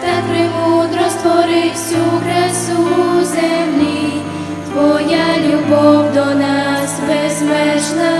та премудро створив всю красу землі, Твоя любов до нас безмежна.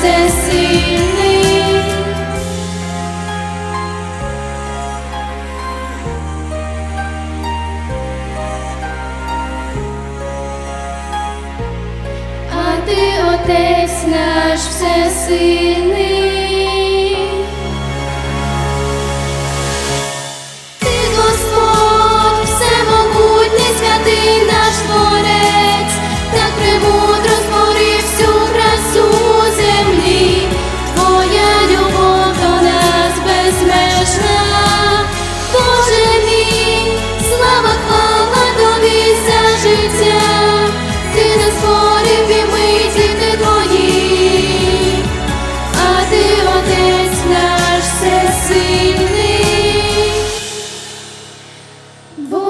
Всесильний. А ти, отець наш всесильний. Vou